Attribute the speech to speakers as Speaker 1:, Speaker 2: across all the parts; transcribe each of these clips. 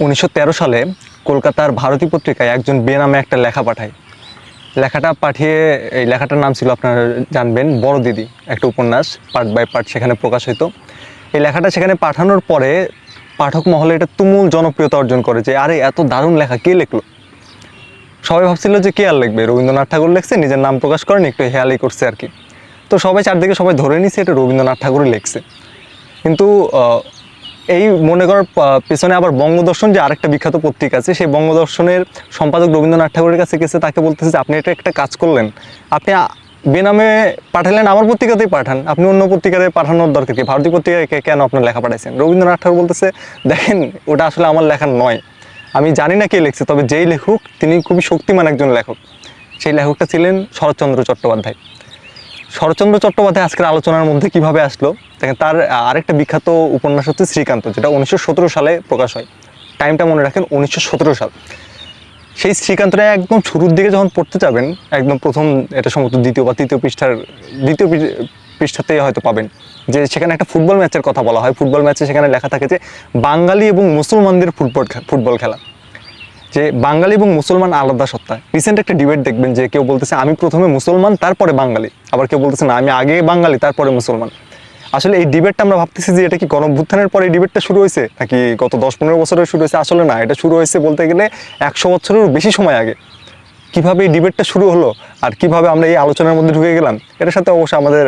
Speaker 1: উনিশশো তেরো সালে কলকাতার ভারতী পত্রিকায় একজন বেনামে একটা লেখা পাঠায়। লেখাটা পাঠিয়ে, এই লেখাটার নাম ছিল আপনারা জানবেন, বড় দিদি, একটা উপন্যাস, পার্ট বাই পার্ট সেখানে প্রকাশ হতো এই লেখাটা সেখানে পাঠানোর পরে পাঠক মহলে এটা তুমুল জনপ্রিয়তা অর্জন করে যে, আরে, এত দারুণ লেখা, কে লিখলো? সবাই ভাবছিল যে, কে আর লিখবে? রবীন্দ্রনাথ ঠাকুর লিখছে, নিজের নাম প্রকাশ করেন, একটু হেয়ালি করছে আর কি। তো সবাই চারদিকে সবাই ধরে নিছে, এটা রবীন্দ্রনাথ ঠাকুরই লিখছে। কিন্তু এই মনে করার পেছনে আবার বঙ্গদর্শন যে আরেকটা বিখ্যাত পত্রিকা আছে, সেই বঙ্গদর্শনের সম্পাদক রবীন্দ্রনাথ ঠাকুরের কাছে গেছে তাকে বলতেছে যে, আপনি এটা একটা কাজ করলেন। আপনি বেনামে পাঠালেন, আমার পত্রিকাতেই পাঠান। আপনি অন্য পত্রিকাতে পাঠানোর দরকার কি? ভারতীয় পত্রিকায় কেন আপনার লেখা পাঠাইছেন? রবীন্দ্রনাথ ঠাকুর বলতেছে, দেখেন, ওটা আসলে আমার লেখা নয়। আমি জানি না কে লিখছে, তবে যেই লেখক, তিনি খুবই শক্তিমান একজন লেখক। সেই লেখকটা ছিলেন শরৎচন্দ্র চট্টোপাধ্যায়। শরৎচন্দ্র চট্টোপাধ্যায় আজকের আলোচনার মধ্যে কীভাবে আসলো? দেখেন, তার আরেকটা বিখ্যাত উপন্যাস হচ্ছে শ্রীকান্ত, যেটা উনিশশো সতেরো সালে প্রকাশ হয়। টাইমটা মনে রাখেন, উনিশশো সতেরো সাল। সেই শ্রীকান্তটা একদম শুরুর দিকে যখন পড়তে যাবেন, একদম প্রথম এটা সম্ভবত দ্বিতীয় বা তৃতীয় পৃষ্ঠার, দ্বিতীয় পৃষ্ঠাতেই হয়তো পাবেন, যে সেখানে একটা ফুটবল ম্যাচের কথা বলা হয়। ফুটবল ম্যাচে সেখানে লেখা থাকে যে, বাঙালি এবং মুসলমানদের ফুটবল ফুটবল খেলা। যে বাঙালি এবং মুসলমান আলাদা সত্তা। রিসেন্ট একটা ডিবেট দেখবেন যে কেউ বলতেছে, আমি প্রথমে মুসলমান, তারপরে বাঙালি। আবার কেউ বলতেছে, না, আমি আগে বাঙালি, তারপরে মুসলমান। আসলে এই ডিবেটটা আমরা ভাবতেছি যে এটা কি গণভ্যুত্থানের পরে এই ডিবেটটা শুরু হয়েছে, নাকি গত দশ পনেরো বছরের শুরু হয়েছে? আসলে না, এটা শুরু হয়েছে বলতে গেলে একশো বছরেরও বেশি সময় আগে। কীভাবে এই ডিবেটটা শুরু হলো আর কীভাবে আমরা এই আলোচনার মধ্যে ঢুকে গেলাম এটার সাথে অবশ্য আমাদের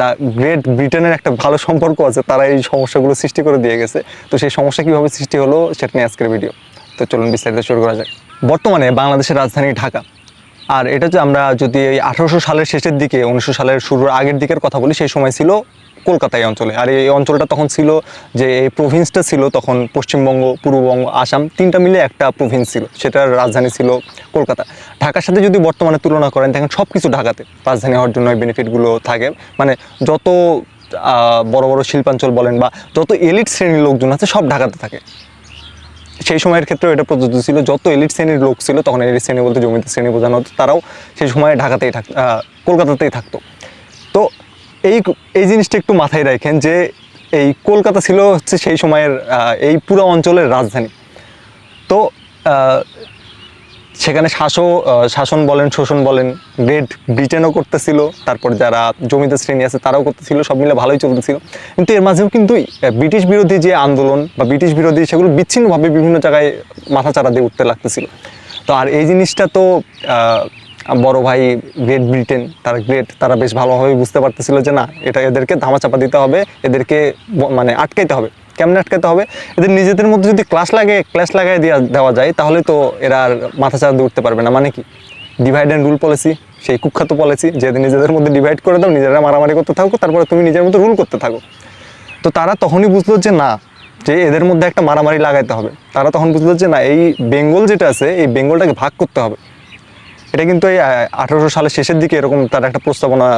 Speaker 1: দ্য গ্রেট ব্রিটেনের একটা ভালো সম্পর্ক আছে, তারা এই সমস্যাগুলো সৃষ্টি করে দিয়ে গেছে। তো সেই সমস্যা কীভাবে সৃষ্টি হলো, সেটা নিয়ে আজকের ভিডিও তো চলুন বিস্তারিত শুরু করা যাক। বর্তমানে বাংলাদেশের রাজধানী ঢাকা। আর এটা যে আমরা যদি এই আঠারোশো সালের শেষের দিকে, উনিশশো সালের শুরুর আগের দিকের কথা বলি, সেই সময় ছিল কলকাতা এই অঞ্চলে। আর এই অঞ্চলটা তখন ছিল যে এই প্রভিন্সটা ছিল তখন পশ্চিমবঙ্গ, পূর্ববঙ্গ, আসাম, তিনটা মিলে একটা প্রভিন্স ছিল। সেটার রাজধানী ছিল কলকাতা। ঢাকার সাথে যদি বর্তমানে তুলনা করেন, দেখেন সব কিছু ঢাকাতে। রাজধানী হওয়ার জন্য এই বেনিফিটগুলো থাকে। মানে যত বড় বড় শিল্পাঞ্চল বলেন বা যত এলিট শ্রেণির লোকজন আছে, সব ঢাকাতে থাকে। সেই সময়ের ক্ষেত্রেও এটা প্রযোজ্য ছিল। যত এলিট শ্রেণির লোক ছিল, তখন এলিট শ্রেণি বলতে জমিতে শ্রেণি বোঝানো হতো, তারাও সেই সময় ঢাকাতেই থাক কলকাতাতেই থাকতো। তো এই এই জিনিসটা একটু মাথায় রাখেন যে, এই কলকাতা ছিল হচ্ছে সেই সময়ের এই পুরো অঞ্চলের রাজধানী। তো সেখানে শাসক শাসন বলেন, শোষণ বলেন, গ্রেট ব্রিটেনও করতেছিল, তারপর যারা জমিদার শ্রেণি আছে তারাও করতেছিল, সব মিলে ভালোই চলতেছিল। কিন্তু এর মাঝেও কিন্তু ব্রিটিশ বিরোধী যে আন্দোলন বা ব্রিটিশ বিরোধী সেগুলো বিচ্ছিন্নভাবে বিভিন্ন জায়গায় মাথা চারা দিয়ে উঠতে লাগতেছিল। তো আর এই জিনিসটা তো বড় ভাই গ্রেট ব্রিটেন, তারা গ্রেট, তারা বেশ ভালোভাবে বুঝতে পারতেছিল যে না, এটা এদেরকে ধামাচাপা দিতে হবে, এদেরকে মানে আটকাইতে হবে। কেমন আটকাতে হবে? এদের নিজেদের মধ্যে যদি ক্লাস লাগে ক্লাস লাগাই দেওয়া দেওয়া যায়, তাহলে তো এরা আর মাথা চাড়া উঠতে পারবে না। মানে কি? ডিভাইড অ্যান্ড রুল পলিসি সেই কুখ্যাত পলিসি যে নিজেদের মধ্যে ডিভাইড করে দাও, নিজেরা মারামারি করতে থাকো, তারপরে তুমি নিজের মতো রুল করতে থাকো। তো তারা তখনই বুঝলো যে না, যে এদের মধ্যে একটা মারামারি লাগাইতে হবে। তারা তখন বুঝলো যে না, এই বেঙ্গল যেটা আছে, এই বেঙ্গলটাকে ভাগ করতে হবে। এটা কিন্তু এই আঠারোশো সালের শেষের দিকে এরকম তার একটা প্রস্তাবনা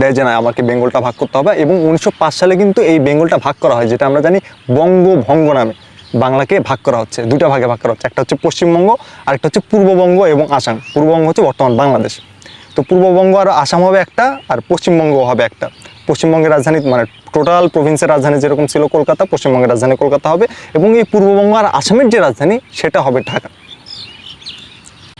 Speaker 1: দেয় যে না, আমাকে বেঙ্গলটা ভাগ করতে হবে। এবং উনিশশো পাঁচ সালে কিন্তু এই বেঙ্গলটা ভাগ করা হয়, যেটা আমরা জানি বঙ্গভঙ্গ নামে। বাংলাকে ভাগ করা হচ্ছে দুটা ভাগে ভাগ করা হচ্ছে। একটা হচ্ছে পশ্চিমবঙ্গ আর একটা হচ্ছে পূর্ববঙ্গ এবং আসাম। পূর্ববঙ্গ হচ্ছে বর্তমান বাংলাদেশ। তো পূর্ববঙ্গ আর আসাম হবে একটা, আর পশ্চিমবঙ্গ হবে একটা। পশ্চিমবঙ্গের রাজধানী মানে টোটাল প্রভিন্সের রাজধানী যেরকম ছিল কলকাতা, পশ্চিমবঙ্গের রাজধানী কলকাতা হবে। এবং এই পূর্ববঙ্গ আর আসামের যে রাজধানী, সেটা হবে ঢাকা।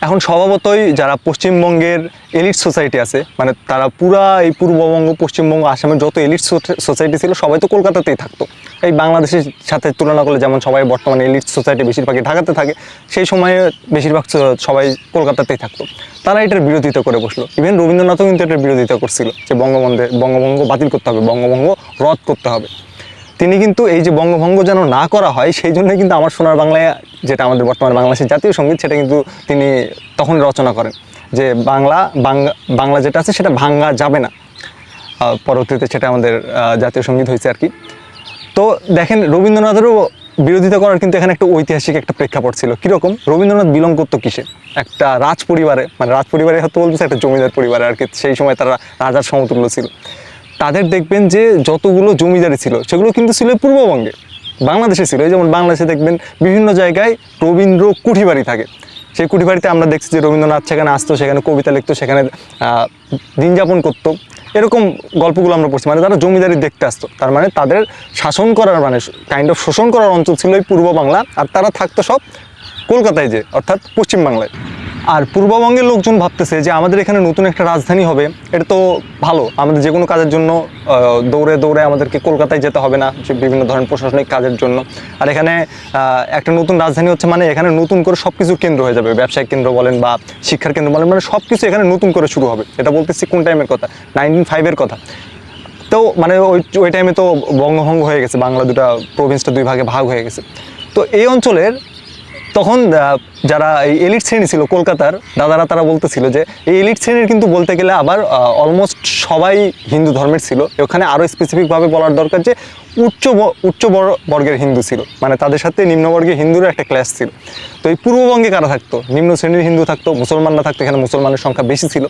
Speaker 1: এখন স্বভাবতই যারা পশ্চিমবঙ্গের এলিট সোসাইটি আছে মানে তারা পুরা এই পূর্ববঙ্গ, পশ্চিমবঙ্গ, আসামের যত এলিট সোসাইটি ছিল, সবাই তো কলকাতাতেই থাকতো। এই বাংলাদেশের সাথে তুলনা করলে যেমন সবাই বর্তমানে এলিট সোসাইটি বেশিরভাগই ঢাকাতে থাকে, সেই সময়ে বেশিরভাগ সবাই কলকাতাতেই থাকতো। তারা এটার বিরোধিতা করে বসল। ইভেন রবীন্দ্রনাথও কিন্তু এটার বিরোধিতা করছিল, যে বঙ্গবন্ধে বঙ্গভঙ্গ বাতিল করতে হবে বঙ্গভঙ্গ রদ করতে হবে। তিনি কিন্তু এই যে বঙ্গভঙ্গ যেন না করা হয়, সেই জন্য কিন্তু আমার সোনার বাংলায় যেটা আমাদের বর্তমানে বাংলাদেশের জাতীয় সংগীত, সেটা কিন্তু তিনি তখন রচনা করেন। যে বাংলা বাংলা বাংলা যেটা আছে সেটা ভাঙ্গা যাবে না। পরবর্তীতে সেটা আমাদের জাতীয় সংগীত হয়েছে আর কি। তো দেখেন, রবীন্দ্রনাথেরও বিরোধিতা করার কিন্তু এখানে একটা ঐতিহাসিক একটা প্রেক্ষাপট ছিল। কীরকম? রবীন্দ্রনাথ বিলং করতো কিসে? একটা রাজ পরিবারে মানে রাজ পরিবারে হয়তো বলতেছে একটা জমিদার পরিবারে আর কি, সেই সময় তারা রাজার সমতুল্য ছিল। তাদের দেখবেন যে যতগুলো জমিদারি ছিল, সেগুলো কিন্তু ছিল পূর্ববঙ্গে। বাংলাদেশে ছিল। যেমন বাংলাদেশে দেখবেন বিভিন্ন জায়গায় রবীন্দ্র কুঠিবাড়ি থাকে। সেই কুঠিবাড়িতে আমরা দেখছি যে রবীন্দ্রনাথ সেখানে আসতো, সেখানে কবিতা লিখতো, সেখানে দিন যাপন করতো। এরকম গল্পগুলো আমরা পড়ছি। মানে তারা জমিদারি দেখতে আসতো। তার মানে তাদের শাসন করার মানে কাইন্ড অফ শোষণ করার অঞ্চল ছিল এই পূর্ব বাংলা, আর তারা থাকতো সব কলকাতায় যে, অর্থাৎ পশ্চিম বাংলায়। আর পূর্ববঙ্গের লোকজন ভাবতেছে যে আমাদের এখানে নতুন একটা রাজধানী হবে। এটা তো ভালো। আমাদের যে কোনো কাজের জন্য দৌড়ে দৌড়ে আমাদেরকে কলকাতায় যেতে হবে না বিভিন্ন ধরনের প্রশাসনিক কাজের জন্য। আর এখানে একটা নতুন রাজধানী হচ্ছে মানে এখানে নতুন করে সব কিছু কেন্দ্র হয়ে যাবে। ব্যবসায়িক কেন্দ্র বলেন বা শিক্ষার কেন্দ্র বলেন মানে সব কিছু এখানে নতুন করে শুরু হবে। এটা বলতেছি কোন টাইমের কথা? নাইনটিন ফাইভের কথা। তো মানে ওই ওই টাইমে তো বঙ্গভঙ্গ হয়ে গেছে, বাংলা দুটা প্রভিন্সটা দুই ভাগে ভাগ হয়ে গেছে। তো এই অঞ্চলের তখন যারা এই এলিট শ্রেণি ছিল কলকাতার, দাদারা তারা বলতেছিল যে, এই এলিট শ্রেণির কিন্তু বলতে গেলে আবার অলমোস্ট সবাই হিন্দু ধর্মের ছিল। ওখানে আরও স্পেসিফিকভাবে বলার দরকার যে, উচ্চ উচ্চ বর্গের হিন্দু ছিল। মানে তাদের সাথে নিম্নবর্গের হিন্দুরও একটা ক্লাস ছিল। তো এই পূর্ববঙ্গে কারা থাকতো? নিম্ন শ্রেণির হিন্দু থাকতো, মুসলমানরা থাকতো, এখানে মুসলমানের সংখ্যা বেশি ছিল।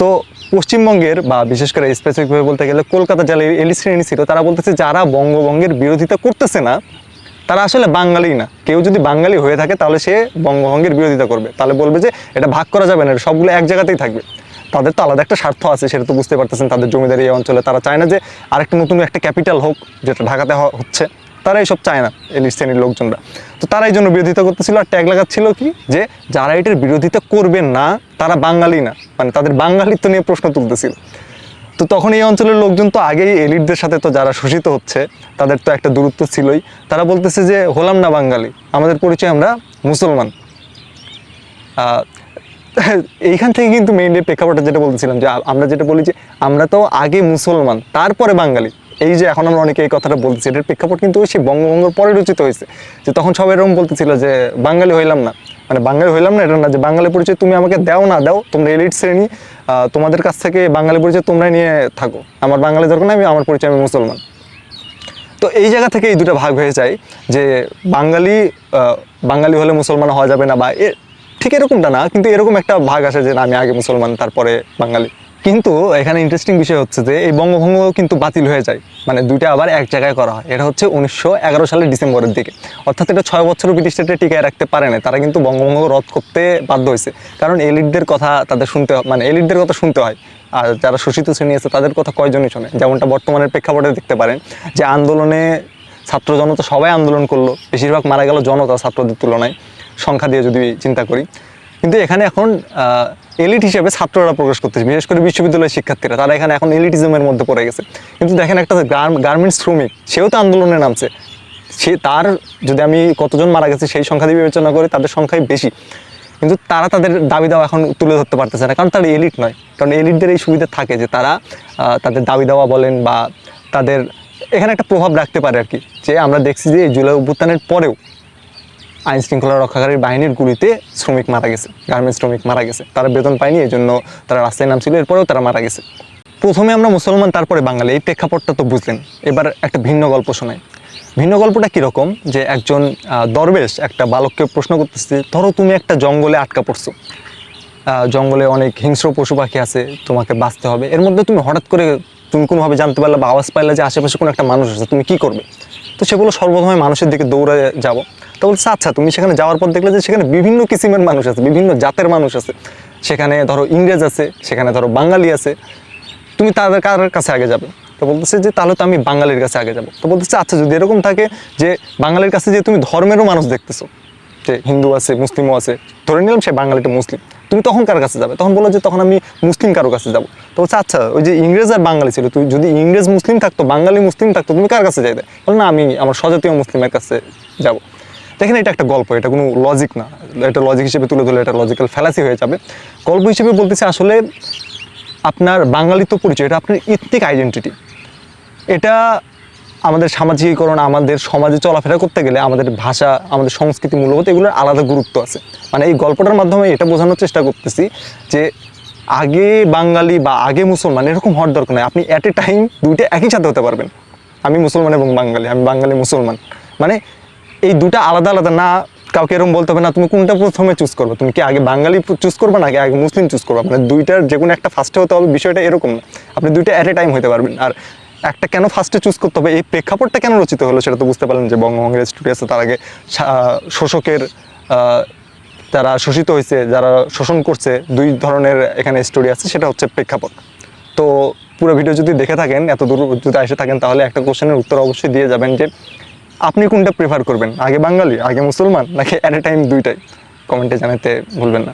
Speaker 1: তো পশ্চিমবঙ্গের বা বিশেষ করে স্পেসিফিকভাবে বলতে গেলে কলকাতা যারা এলি শ্রেণি ছিল, তারা বলতেছে যারা বঙ্গভঙ্গের বিরোধিতা করতেছে না তারা আসলে বাঙালি না। কেউ যদি বাঙালি হয়ে থাকে, তাহলে সে বঙ্গভঙ্গের বিরোধিতা করবে। তাহলে বলবে যে, এটা ভাগ করা যাবে না সবগুলো এক জায়গাতেই থাকবে। তাদের তো আলাদা একটা স্বার্থ আছে, সেটা তো বুঝতে পারতেছেন তাদের জমিদারি এই অঞ্চলে। তারা চায় না যে, আরেকটা নতুন একটা ক্যাপিটাল হোক, যেটা ঢাকাতে হচ্ছে। তারা এইসব চায় না, এলিট শ্রেণির লোকজনরা। তো তারা এই জন্য বিরোধিতা করতেছিল। আর ট্যাগ লাগাচ্ছিল কি? যে, যারা এটার বিরোধিতা করবে না, তারা বাঙালি না। মানে তাদের বাঙালিত্ব নিয়ে প্রশ্ন তুলতেছিল। তো তখন এই অঞ্চলের লোকজন তো আগেই এলিটদের সাথে তো যারা শোষিত হচ্ছে, তাদের তো একটা দূরত্ব ছিলই। তারা বলতেছে যে, হলাম না বাঙালি, আমাদের পরিচয় আমরা মুসলমান। এইখান থেকে কিন্তু মেইনলি প্রেক্ষাপটটা যেটা বলতেছিলাম যে আমরা যেটা বলি যে, আমরা তো আগে মুসলমান, তারপরে বাঙালি। এই যে এখন আমরা অনেকে এই কথাটা বলতেছি, এটার প্রেক্ষাপট কিন্তু সেই বঙ্গভঙ্গের পরে রচিত হয়েছে। যে তখন সবাই এরকম বলতেছিল যে, বাঙালি হইলাম না। মানে বাঙালি হইলাম না এটা না যে বাঙালি পরিচয় তুমি আমাকে দাও না দাও তোমরা এলিট শ্রেণি তোমাদের কাছ থেকে বাঙালি পরিচয় তোমরা নিয়ে থাকো। আমার বাঙালি দরকার না আমি আমার পরিচয় আমি মুসলমান। তো এই জায়গা থেকে এই দুটো ভাগ হয়ে যায় যে বাঙালি বাঙালি হলে মুসলমান হওয়া যাবে না বা ঠিক এরকমটা না কিন্তু এরকম একটা ভাগ আছে যে না, আমি আগে মুসলমান তারপরে বাঙালি। কিন্তু এখানে ইন্টারেস্টিং বিষয় হচ্ছে যে এই বঙ্গভঙ্গ কিন্তু বাতিল হয়ে যায়। মানে দুইটা আবার এক জায়গায় করা হয়। এটা হচ্ছে উনিশশো এগারো সালের ডিসেম্বরের দিকে। অর্থাৎ এটা ছয় বছর ব্রিটিশ টিকায় রাখতে পারে না তারা কিন্তু বঙ্গভঙ্গ রদ করতে বাধ্য হয়েছে। কারণ এলিটদের কথা তাদের শুনতে মানে এলিটদের কথা শুনতে হয়। আর যারা শোষিত শ্রেণি আছে, তাদের কথা কয়জনই শোনে? যেমনটা বর্তমানের প্রেক্ষাপটে দেখতে পারেন যে আন্দোলনে ছাত্র জনতা সবাই আন্দোলন করল। বেশিরভাগ মারা গেল জনতা ছাত্রদের তুলনায়। সংখ্যা দিয়ে যদি চিন্তা করি কিন্তু এখানে এখন এলিট হিসেবে ছাত্ররা প্রকাশ করতেছে, বিশেষ করে বিশ্ববিদ্যালয়ের শিক্ষার্থীরা, তারা এখানে এখন এলিটিজমের মধ্যে পড়ে গেছে। কিন্তু দেখেন একটা গার্মেন্টস শ্রমিক, সেও তো আন্দোলনে নামছে। সে তার, যদি আমি কতজন মারা গেছে সেই সংখ্যা দিয়ে বিবেচনা করি, তাদের সংখ্যাই বেশি। কিন্তু তারা তাদের দাবি দাওয়া এখন তুলে ধরতে পারতেছে না, কারণ তারা এলিট নয়। কারণ এলিটদের এই সুবিধা থাকে যে তারা তাদের দাবি দাওয়া বলেন বা তাদের, এখানে একটা প্রভাব রাখতে পারে আর কি। যে আমরা দেখছি যে এই জুলাই অভ্যুত্থানের পরেও আইন শৃঙ্খলা রক্ষাকারী বাহিনীর গুলিতে শ্রমিক মারা গেছে, গার্মেন্টস শ্রমিক মারা গেছে। তারা বেতন পায়নি এই জন্য তারা রাস্তায় নামছিল, এরপরেও তারা মারা গেছে। প্রথমে আমরা মুসলমান, তারপরে বাঙালি, এই প্রেক্ষাপটটা তো বুঝলেন। এবার একটা ভিন্ন গল্প শোনাই। ভিন্ন গল্পটা কীরকম? যে একজন দরবেশ একটা বালককে প্রশ্ন করতেছে, ধরো তুমি একটা জঙ্গলে আটকা পড়ছো। জঙ্গলে অনেক হিংস্র পশু পাখি আছে, তোমাকে বাঁচতে হবে। এর মধ্যে তুমি হঠাৎ করে, তুমি কোনোভাবে জানতে পারলে বা আওয়াজ পাইলে যে আশেপাশে কোনো একটা মানুষ আছে, তুমি কি করবে? তো সেগুলো সর্বপ্রথমে মানুষের দিকে দৌড়ে যাব। তো বলছে আচ্ছা তুমি সেখানে যাওয়ার পর দেখলে যে সেখানে বিভিন্ন কিসিমের মানুষ আছে, বিভিন্ন জাতের মানুষ আছে। সেখানে ধরো ইংরেজ আছে, সেখানে ধরো বাঙালি আছে। তুমি তাদের কার কাছে আগে যাবে? তো বলতেছে যে, তাহলে তো আমি বাঙালির কাছে আগে যাব। তো বলতেছে আচ্ছা যদি এরকম থাকে যে বাঙালির কাছে যে তুমি ধর্মেরও মানুষ দেখতেছো, যে হিন্দু আছে, মুসলিমও আছে, ধরে নিলাম সে বাঙালিটা মুসলিম। তুমি তখন কার কাছে যাবে? তখন বলল যে তখন আমি মুসলিম কারও কাছে যাব। তো বলছে আচ্ছা ওই যে ইংরেজ আর বাঙালি ছিল, তুই যদি ইংরেজ মুসলিম থাকতো, বাঙালি মুসলিম থাকতো, তুমি কার কাছে যাইতে? বলো না, আমি আমার স্বজাতীয় মুসলিমের কাছে যাব। দেখেন এটা একটা গল্প, এটা কোনো লজিক না। এটা লজিক হিসেবে তুলে ধরলে এটা লজিক্যাল ফ্যালাসি হয়ে যাবে। গল্প হিসেবে বলতেছে আসলে আপনার বাঙালিত্ব পরিচয়, এটা আপনার ইথনিক আইডেন্টিটি এটা আমাদের সামাজিকীকরণ, আমাদের সমাজে চলাফেরা করতে গেলে আমাদের ভাষা, আমাদের সংস্কৃতি মূল্যবোধ এগুলোর আলাদা গুরুত্ব আছে। মানে এই গল্পটার মাধ্যমে এটা বোঝানোর চেষ্টা করতেছি যে আগে বাঙালি বা আগে মুসলমান এরকম হওয়ার দরকার নেই। আপনি অ্যাট এ টাইম দুইটা একই সাথে হতে পারবেন। আমি মুসলমান এবং বাঙালি, আমি বাঙালি মুসলমান। মানে এই দুটা আলাদা আলাদা না, কাউকে এরকম বলতে হবে না, তুমি কোনটা প্রথমে চুজ করবে? তুমি কি আগে বাঙালি চুজ করবে নাকি আগে মুসলিম চুজ করবে? মানে দুইটার যে কোনো একটা ফার্স্টে হতে হবে, বিষয়টা এরকম না। আপনি দুইটা অ্যাট এ টাইম হতে পারবেন। আর একটা কেন ফার্স্টে চুজ করতে হবে? এই প্রেক্ষাপটটা কেন রচিত হলো সেটা তো বুঝতে পারলেন যে বঙ্গভঙ্গের স্টুডিও আছে, তার আগে শোষকের যারা শোষিত হয়েছে, যারা শোষণ করছে, দুই ধরনের এখানে স্টোরি আছে, সেটা হচ্ছে প্রেক্ষাপট। তো পুরো ভিডিও যদি দেখে থাকেন, এত দূর যদি এসে থাকেন, তাহলে একটা কোশ্চেনের উত্তর অবশ্যই দিয়ে যাবেন যে, আপনি কোনটা প্রেফার করবেন? আগে বাঙালি, আগে মুসলমান, নাকি অ্যাট এ টাইম দুইটাই? কমেন্টে জানাতে ভুলবেন না।